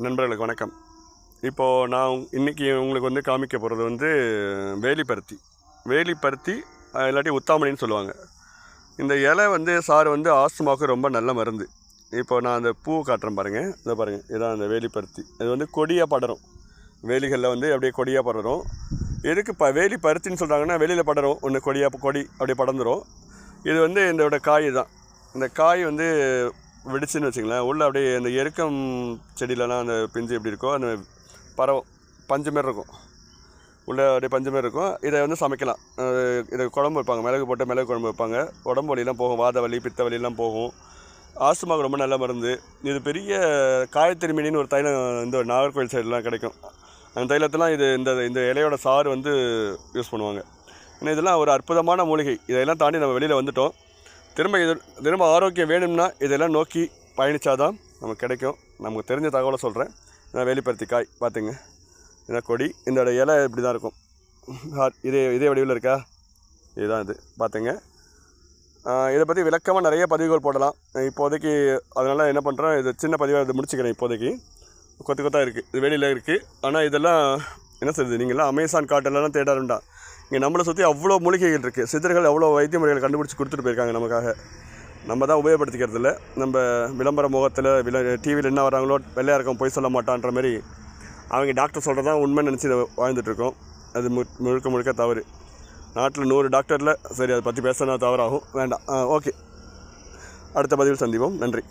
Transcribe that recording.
நண்பர்களுக்கு வணக்கம். இப்போது நான் இன்றைக்கி உங்களுக்கு வந்து காமிக்க போகிறது வந்து வேலிப்பருத்தி. வேலிப்பருத்தி இல்லாட்டி உத்தாமணின்னு சொல்லுவாங்க. இந்த இலை வந்து சாறு வந்து ஆஸ்துமாவுக்கு ரொம்ப நல்ல மருந்து. இப்போ நான் அந்த பூ காட்டுறேன் பாருங்கள் இதை பாருங்கள் இதான் அந்த வேலிப்பருத்தி. இது வந்து கொடியாக படரும். வேலிகளில் வந்து அப்படியே கொடியாக படரும். எதுக்கு இப்போ வேலி பருத்தின்னு சொல்கிறாங்கன்னா வெளியில் படரும். ஒன்று கொடியாக கொடி அப்படியே படந்துடும் இது வந்து இதோட காய் தான். இந்த காய் வந்து வெடிச்சுன்னு வச்சுங்களேன் உள்ளே அப்படியே அந்த எருக்கம் செடியிலலாம் அந்த பிஞ்சு எப்படி இருக்கோ அந்த பறவை பஞ்சு மாரி இருக்கும். உள்ளே அப்படியே பஞ்சு மாரி இருக்கும். இதை வந்து சமைக்கலாம். இதை குழம்பு வைப்பாங்க. மிளகு போட்டு மிளகு குழம்பு வைப்பாங்க. உடம்பு வலிலாம் போகும். வாத வலி பித்த வலிலாம் போகும். ஆஸ்துமாவுக்கு ரொம்ப நல்ல மருந்து. இது பெரிய காயத்திருமினின்னு ஒரு தைலம் இந்த நாகர்கோவில் சைடுலாம் கிடைக்கும். அந்த தைலத்தெலாம் இது இந்த இந்த இலையோட சாறு வந்து யூஸ் பண்ணுவாங்க. ஏன்னா இதெல்லாம் ஒரு அற்புதமான மூலிகை. இதெல்லாம் தாண்டி நம்ம வெளியில் வந்துட்டோம். திரும்ப இது திரும்ப ஆரோக்கியம் வேணும்னா இதெல்லாம் நோக்கி பயணித்தாதான் நமக்கு கிடைக்கும். நமக்கு தெரிஞ்ச தகவலை சொல்கிறேன் இதான் வேலிப்பருத்தி காய் பார்த்துங்க. இதான் கொடி. இந்த இலை இப்படி தான் இருக்கும். ஹா- இதே இதே வடிவில் இருக்கா? இதுதான் இது. பார்த்துங்க. இதை பற்றி விளக்கமாக நிறைய பதிவுகள் போடலாம். இப்போதைக்கு அதனால் என்ன பண்ணுறேன் இது சின்ன பதிவாக இது முடிச்சுக்கிறேன் இப்போதைக்கு. கொத்து கொத்தாக இருக்குது இது வெளியில் இருக்குது ஆனால் இதெல்லாம் என்ன சொல்லுது நீங்கள்லாம் அமேசான் காட்டெல்லாம் தேட வேண்டாம் இங்கே நம்மளை சுற்றி அவ்வளோ மூலிகைகள் இருக்குது சித்தர்கள் அவ்வளோ வைத்திய முறைகள் கண்டுபிடிச்சி கொடுத்துட்டு போயிருக்காங்க நமக்காக. நம்ம தான் உபயோகப்படுத்திக்கிறது இல்லை. நம்ம விளம்பர முகத்தில் வில டிவியில் என்ன வராங்களோ வெள்ளையாக இருக்கும் பொய் சொல்ல மாட்டான்ற மாதிரி அவங்க டாக்டர் சொல்கிறது தான் உண்மை நினச்சி வாழ்ந்துட்டுருக்கோம் அது மு முழுக்க முழுக்க தவறு. நாட்டில் நூறு டாக்டரில் சரி அதை பற்றி பேசினா தவறாகும். வேண்டாம். ஓகே அடுத்த பதிவில் சந்திப்போம். நன்றி.